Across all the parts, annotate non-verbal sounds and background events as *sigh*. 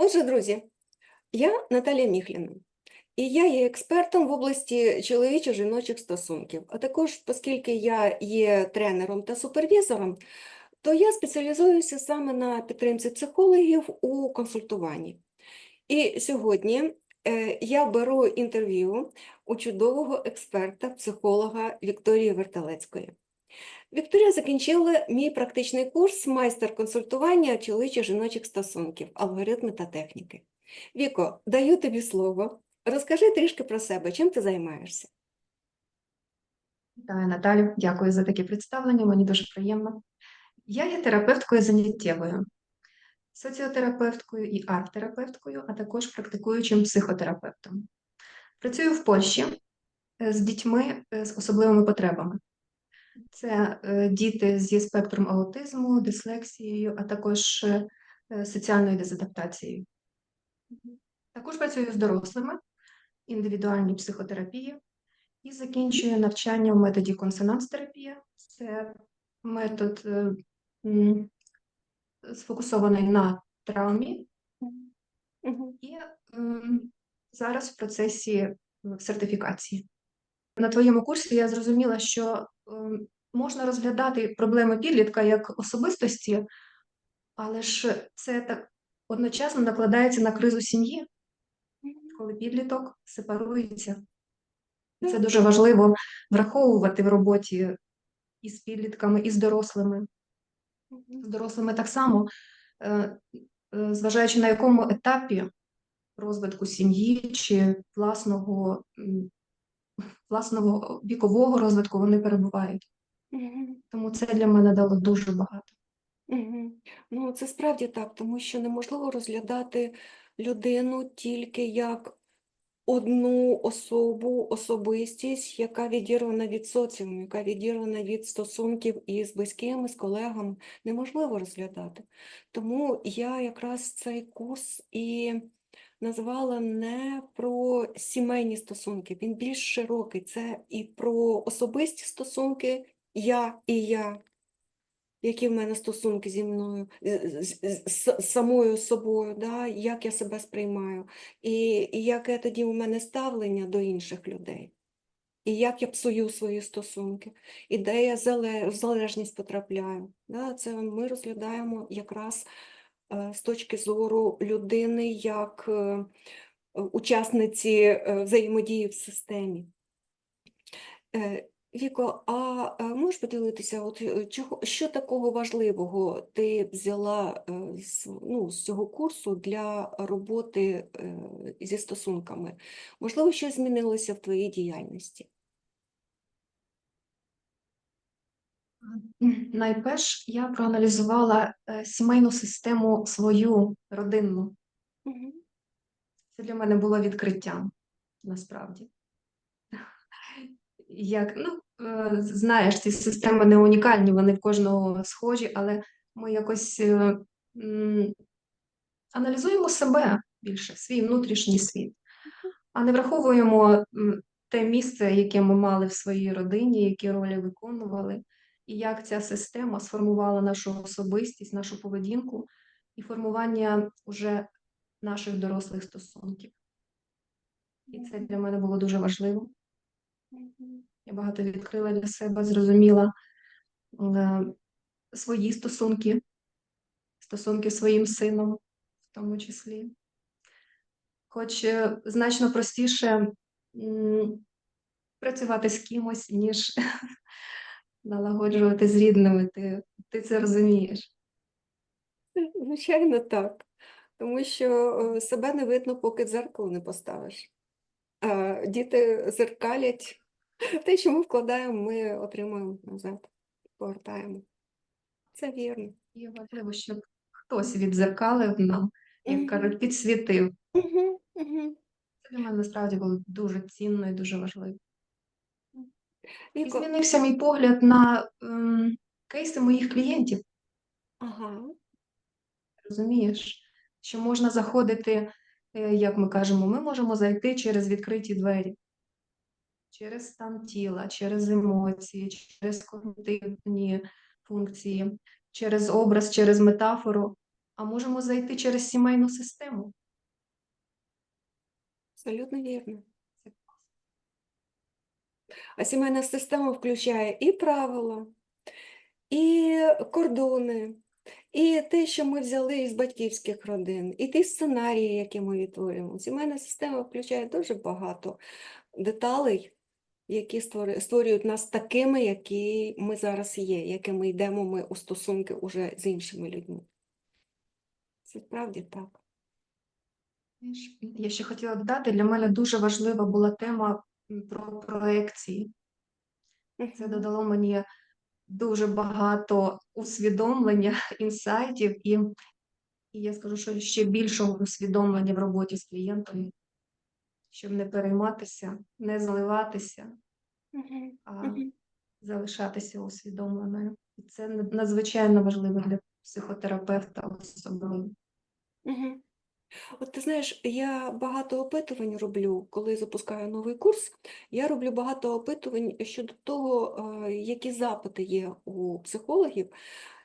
Отже, друзі, я Наталія Міхліна, і я є експертом в області чоловічо-жіночих стосунків. А також, оскільки я є тренером та супервізором, то я спеціалізуюся саме на підтримці психологів у консультуванні. І сьогодні е, я беру інтерв'ю у чудового експерта, психолога Вікторії Верталецької. Вікторія закінчила мій практичний курс майстер консультування чоловічо-жіночих стосунків, алгоритми та техніки. Віко, даю тобі слово. Розкажи трішки про себе, чим ти займаєшся? Вітаю, Наталю. Дякую за таке представлення. Мені дуже приємно. Я є терапевткою заняттєвою, соціотерапевткою і арт-терапевткою, а також практикуючим психотерапевтом. Працюю в Польщі е, з дітьми е, з особливими потребами. Це е, діти зі спектром аутизму, дислексією, а також е, соціальною дезадаптацією. Також працюю з дорослими, індивідуальній психотерапії і закінчую навчання в методі консонанс-терапія. Це метод е, сфокусований на травмі, і зараз в процесі сертифікації. На твоєму курсі я зрозуміла, що можна розглядати проблеми підлітка як особистості, але ж це так одночасно накладається на кризу сім'ї, коли підліток сепарується. Це дуже важливо враховувати в роботі і з підлітками, і з дорослими. З дорослими так само, е, е, зважаючи на якому етапі розвитку сім'ї чи власного, власного вікового розвитку вони перебувають. Тому це для мене дало дуже багато. Ну, це справді так, тому що неможливо розглядати людину тільки як одну особу, особистість, яка відірвана від соціуму, яка відірвана від стосунків із близькими, з колегами. Неможливо розглядати. Тому я якраз цей курс і назвала не про сімейні стосунки, він більш широкий. Це і про особисті стосунки я і я які в мене стосунки зі мною, з, з- з- самою собою, да? як я себе сприймаю, і, і яке тоді у мене ставлення до інших людей, і як я псую свої стосунки, і де я в залежність потрапляю. Да? Це ми розглядаємо якраз е, з точки зору людини як е, учасниці е, взаємодії в системі. Віко, а е, можеш поділитися, от е, чого, що такого важливого ти взяла е, з, ну, з цього курсу для роботи зі стосунками? Можливо, щось змінилося в твоїй діяльності? Найперш я проаналізувала сімейну систему свою родинну. Мгм. Це для мене було відкриттям, насправді. Як, ну, е, знаєш, ці системи не унікальні, вони в кожного схожі, але ми якось е, м, аналізуємо себе більше, свій внутрішній світ, а не враховуємо те місце, яке ми мали в своїй родині, які ролі виконували, і як ця система сформувала нашу особистість, нашу поведінку і формування уже наших дорослих стосунків. І це для мене було дуже важливо. Я багато відкрила для себе, зрозуміла е, свої стосунки, стосунки своїм сином, в тому числі. Хоч е, значно простіше працювати з кимось, ніж *laughs* налагоджувати з рідними. Ти, ти це розумієш. Звичайно, так. Тому що е, себе не видно, поки дзеркало не поставиш. Діти зеркалять. *laughs* Те, що ми вкладаємо, ми отримуємо назад, повертаємо. Це вірно. І важливо, щоб хтось відзеркалив нам, як кажуть, підсвітив. Це для мене насправді було дуже цінно і дуже важливо. І змінився мій погляд на ем, кейси моїх клієнтів. ага. Розумієш, що можна заходити, е, як ми кажемо, ми можемо зайти через відкриті двері, через стан тіла, через емоції, через когнітивні функції, через образ, через метафору. а можемо зайти через сімейну систему. Абсолютно вірно. А сімейна система включає і правила, і кордони, і те, що ми взяли із батьківських родин, і ті сценарії, які ми відтворюємо. Сімейна система включає дуже багато деталей, які створюють нас такими, які ми зараз є, якими йдемо ми у стосунки уже з іншими людьми. Це справді так. Я ще хотіла додати, для мене дуже важлива була тема про проекції. Це додало мені дуже багато усвідомлення, *laughs* інсайтів, і, і я скажу, що ще більшого усвідомлення в роботі з клієнтами, щоб не перейматися, не зливатися, а залишатися усвідомленою. І це надзвичайно важливо для психотерапевта особливо. От ти знаєш, я багато опитувань роблю, коли запускаю новий курс. Я роблю багато опитувань щодо того, е, які запити є у психологів,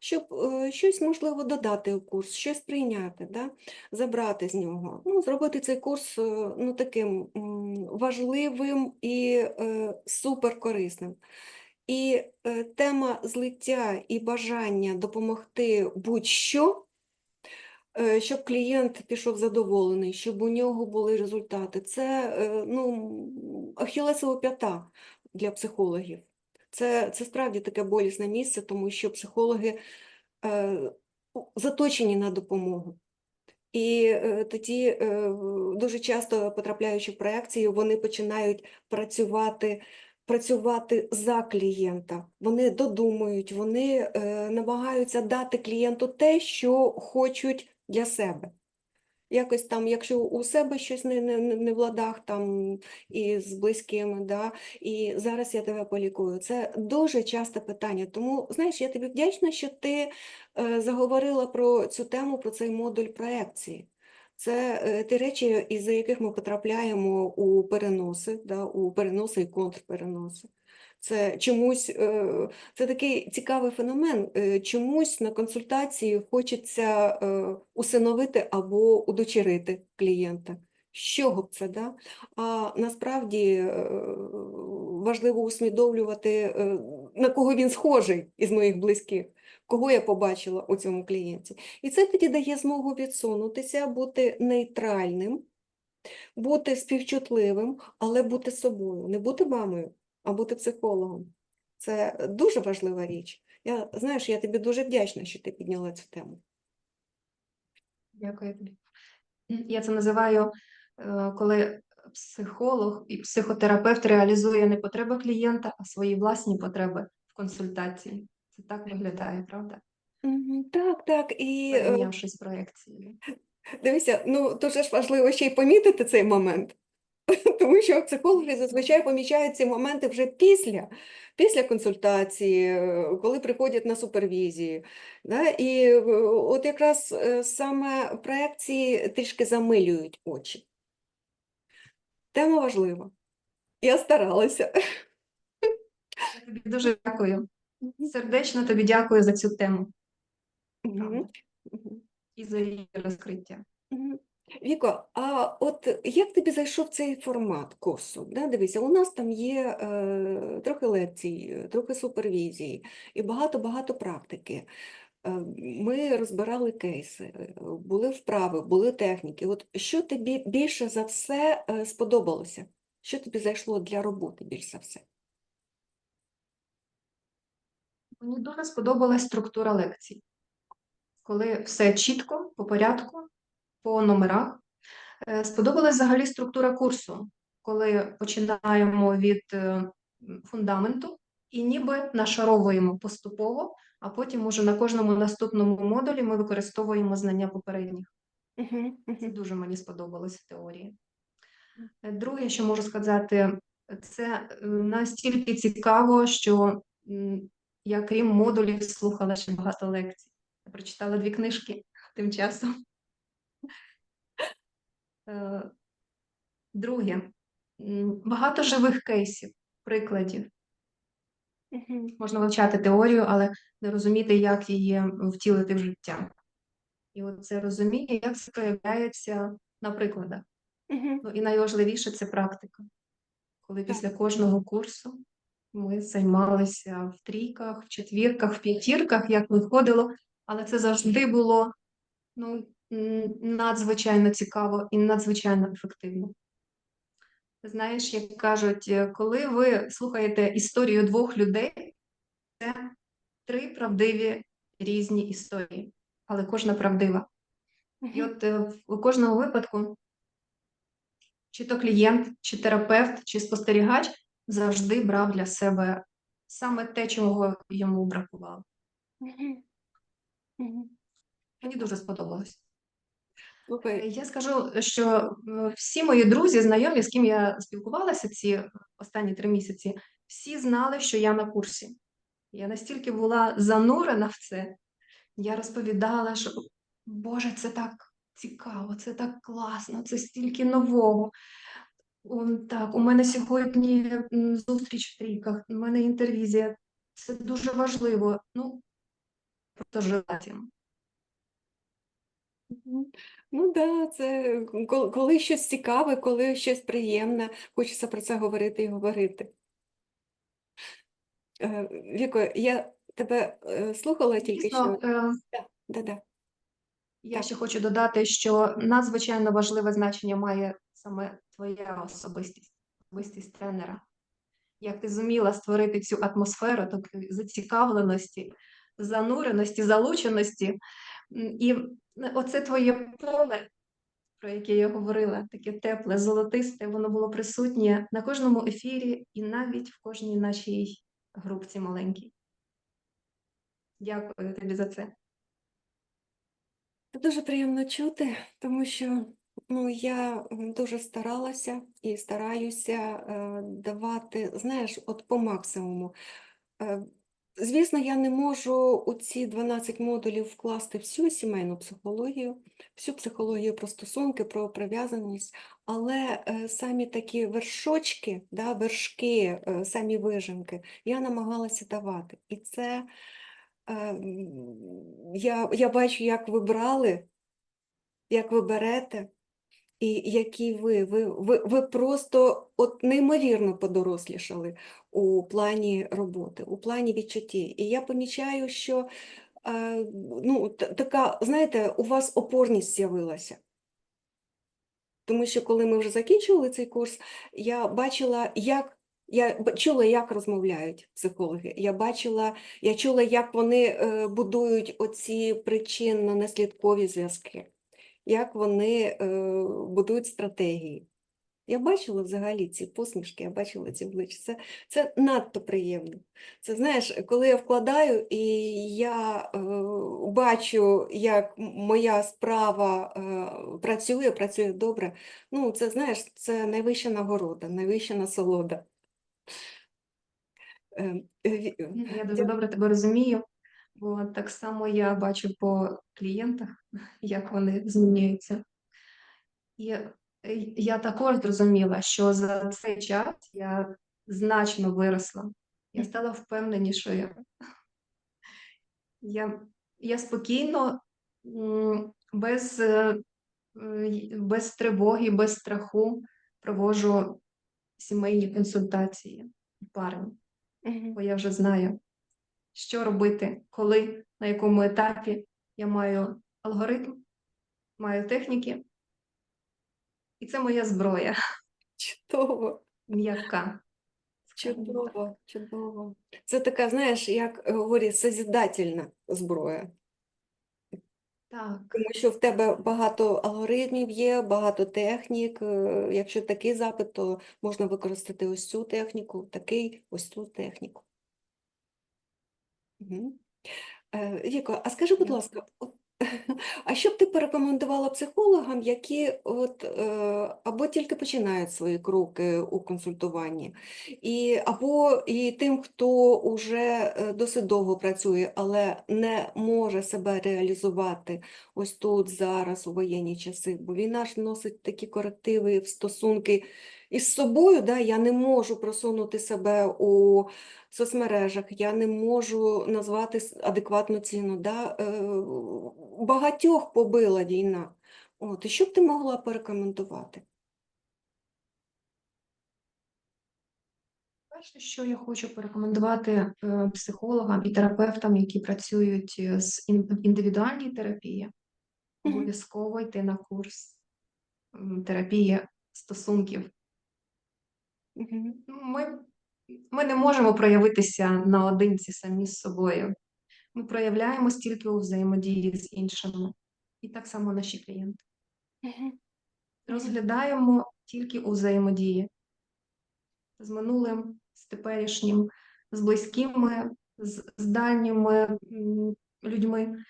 щоб е, щось можливо додати у курс, щось прийняти, да? забрати з нього. Ну, зробити цей курс е, ну, таким важливим і е, суперкорисним. І тема злиття і бажання допомогти будь-що щоб клієнт пішов задоволений, щоб у нього були результати. Це ну, ахілесова п'ята для психологів. Це, це справді таке болісне місце, тому що психологи е, заточені на допомогу. І е, тоді е, дуже часто потрапляючи в проекцію, вони починають працювати, працювати за клієнта. Вони додумують, вони е, намагаються дати клієнту те, що хочуть для себе. Якось там, якщо у себе щось не, не, не в ладах там і з близькими, да, і зараз я тебе полікую. Це дуже часте питання. Тому, знаєш, я тобі вдячна, що ти е, заговорила про цю тему, про цей модуль проекції. Це е, ті речі, із-за яких ми потрапляємо у переноси, да, у переноси і контрпереноси. Це чомусь, е, це такий цікавий феномен. е, Чомусь на консультації хочеться е, усиновити або удочерити клієнта. З чого б це, да? А насправді важливо усвідомлювати, на кого він схожий із моїх близьких, кого я побачила у цьому клієнті. І це тоді дає змогу відсунутися, бути нейтральним, бути співчутливим, але бути собою, не бути мамою, а бути психологом. Це дуже важлива річ. Я, знаєш, я тобі дуже вдячна, що ти підняла цю тему. Дякую тобі. Я це називаю, е, коли психолог і психотерапевт реалізує не потреби клієнта, а свої власні потреби в консультації. Це так виглядає, правда? Так, так. І е, Перейнявшись проекцією. дивися, ну дуже ж важливо ще й помітити цей момент. *laughs* Тому що психологи зазвичай помічають ці моменти вже після, після консультації, коли приходять на супервізії. Да? І е, от якраз е, саме проекції трішки замилюють очі. Тема важлива. Я старалася. Я тобі дуже дякую. Сердечно тобі дякую за цю тему. Мгм. і за її розкриття. Мгм. Віко, а от як тобі зайшов цей формат курсу? Да? Дивися, у нас там є е, трохи лекцій, трохи супервізії і багато-багато практики. Е, Ми розбирали кейси, е, були вправи, були техніки. От що тобі більше за все е, сподобалося? Що тобі зайшло для роботи більше за все? Мені дуже сподобалась структура лекцій, коли все чітко, по порядку, по номерах. Е, Сподобалась взагалі структура курсу, коли починаємо від е, фундаменту і ніби нашаровуємо поступово, а потім уже на кожному наступному модулі ми використовуємо знання попередніх. Це дуже мені сподобалось в теорії. Е, Друге, що можу сказати, це настільки цікаво, що я крім модулів слухала ще багато лекцій. Я прочитала дві книжки тим часом. Е, Друге, багато живих кейсів, прикладів. Можна вивчати теорію, але не розуміти, як її втілити в життя. І от це розуміння, як це проявляється на прикладах. Ну і найважливіше це практика. Коли Так. після кожного курсу ми займалися в трійках, в четвірках, в п'ятірках, як виходило, але це завжди було ну, надзвичайно цікаво і надзвичайно ефективно. Знаєш, як кажуть, е, коли ви слухаєте історію двох людей, це три правдиві різні історії, але кожна правдива. І от е, у кожному випадку, чи то клієнт, чи терапевт, чи спостерігач завжди брав для себе саме те, чого йому бракувало. Мені дуже сподобалось. Слухай, Я скажу, що е, всі мої друзі, знайомі, з ким я спілкувалася ці останні три місяці, всі знали, що я на курсі. Я настільки була занурена в це, я розповідала, що Боже, це так цікаво, це так класно, це стільки нового. Так, у мене сьогодні зустріч в трійках, у мене інтервізія. Це дуже важливо. Ну, просто. Мгм. Ну да, це коли, щось цікаве, коли щось приємне, хочеться про це говорити і говорити. Е, Віко, я тебе е, слухала тільки Дійсно, що. е, Да-да. Я Так. ще хочу додати, що надзвичайно важливе значення має саме твоя особистість, особистість тренера. Як ти зуміла створити цю атмосферу такої зацікавленості, зануреності, залученості. І оце твоє поле, про яке я говорила, таке тепле, золотисте, воно було присутнє на кожному ефірі і навіть в кожній нашій групці маленькій. Дякую тобі за це. Це дуже приємно чути, тому що ну, я дуже старалася і стараюся е, давати, знаєш, от по максимуму. Е, Звісно, я не можу у ці 12 модулів вкласти всю сімейну психологію, всю психологію про стосунки, про прив'язаність, але е, самі такі вершочки, да, вершки, е, самі вижимки я намагалася давати. І це е, я, я бачу, як ви брали, як ви берете. І які ви, ви, ви, ви просто от неймовірно подорослішали у плані роботи, у плані відчутті. І я помічаю, що е, ну, така, знаєте, у вас опорність з'явилася. Тому що коли ми вже закінчували цей курс, я бачила, як я чула, як розмовляють психологи. Я бачила, я чула, як вони е, будують оці причинно-наслідкові зв'язки, як вони е, будують стратегії. Я бачила взагалі ці посмішки, я бачила ці обличчя. Це, це надто приємно. Це знаєш, коли я вкладаю і я е, бачу, як моя справа е, працює, працює добре. Ну, це знаєш, це найвища нагорода, найвища насолода. Е, е, Я дуже добре тебе розумію, бо так само я бачу по клієнтах, *laughs* як вони змінюються. І е, я також зрозуміла, що за цей час я значно виросла. Я стала впевненішою. Я, я спокійно, без, е, без тривоги, без страху проводжу сімейні консультації парень бо я вже знаю, що робити, коли, на якому етапі я маю алгоритм, маю техніки, і це моя зброя Чудово. м'яка. Чудово, чудово. Це така, знаєш, як говорять, созидательна зброя. Так, Тому що в тебе багато алгоритмів є, багато технік. Е, Якщо такий запит, то можна використати ось цю техніку, такий, ось цю техніку. Е, Віко, а скажи, будь ласка, *laughs* а що б ти порекомендувала психологам, які от, е, або тільки починають свої кроки у консультуванні, і, або і тим, хто вже е, досить довго працює, але не може себе реалізувати ось тут, зараз, у воєнні часи, бо війна ж вносить такі корективи в стосунки, із собою, да, я не можу просунути себе у соцмережах, я не можу назвати адекватну ціну. Да, е, багатьох побила війна. От, і що б ти могла порекомендувати? Перше, що я хочу порекомендувати е, психологам і терапевтам, які працюють е, з ін- в індивідуальній терапії, обов'язково йти на курс терапії стосунків. Ми, ми не можемо проявитися наодинці самі з собою. Ми проявляємось тільки у взаємодії з іншими. І так само наші клієнти. Розглядаємо тільки у взаємодії з минулим, з теперішнім, з близькими, з, з дальніми людьми.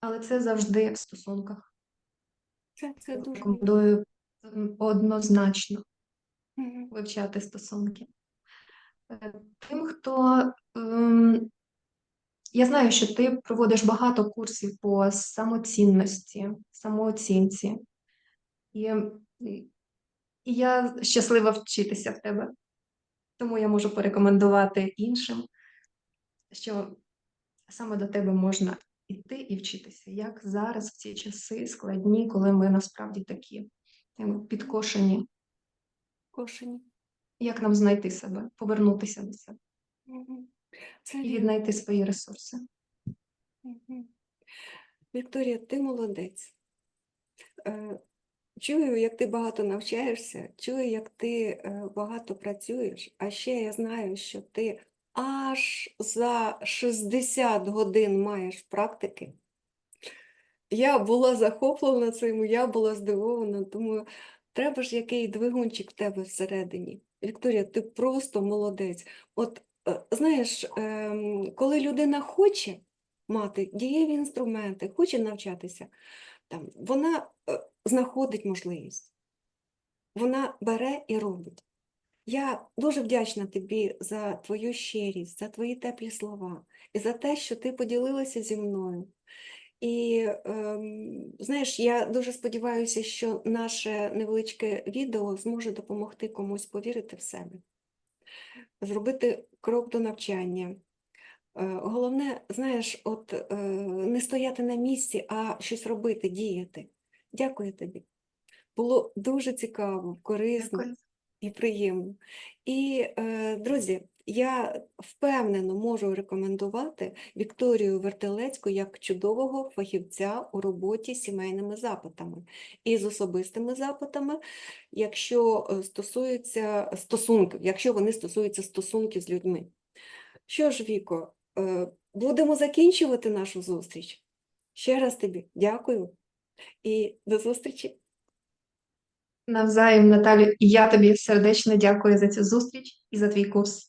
Але це завжди в стосунках. Це, це дуже Рекомендую однозначно вивчати стосунки. Тим, хто ем, я знаю, що ти проводиш багато курсів по самоцінності, самооцінці. І, і я щаслива вчитися в тебе. Тому я можу порекомендувати іншим, що саме до тебе можна йти і вчитися, як зараз в ці часи складні, коли ми насправді такі підкошені, Кошені. Як нам знайти себе, повернутися до себе Це і віднайти свої ресурси. Вікторія, ти молодець. Е, Чую, як ти багато навчаєшся, чую, як ти е, багато працюєш, а ще я знаю, що ти аж за 60 годин маєш практики. Я була захоплена цим, я була здивована, думаю, треба ж який двигунчик в тебе всередині. Вікторія, ти просто молодець. От е, знаєш, ем, коли людина хоче мати дієві інструменти, хоче навчатися, там, вона е, знаходить можливість, вона бере і робить. Я дуже вдячна тобі за твою щирість, за твої теплі слова і за те, що ти поділилася зі мною. І ем, знаєш, я дуже сподіваюся, що наше невеличке відео зможе допомогти комусь повірити в себе, зробити крок до навчання. Е, Головне, знаєш, от е, не стояти на місці, а щось робити, діяти. Дякую тобі. Було дуже цікаво, корисно Дякую. і приємно. І, е, друзі, я впевнено можу рекомендувати Вікторію Вертелецьку як чудового фахівця у роботі з сімейними запитами і з особистими запитами, якщо е, стосуються стосунків, якщо вони стосуються стосунків з людьми. Що ж, Віко, е, будемо закінчувати нашу зустріч. Ще раз тобі дякую і до зустрічі. Навзаєм, Наталю, і я тобі сердечно дякую за цю зустріч і за твій курс.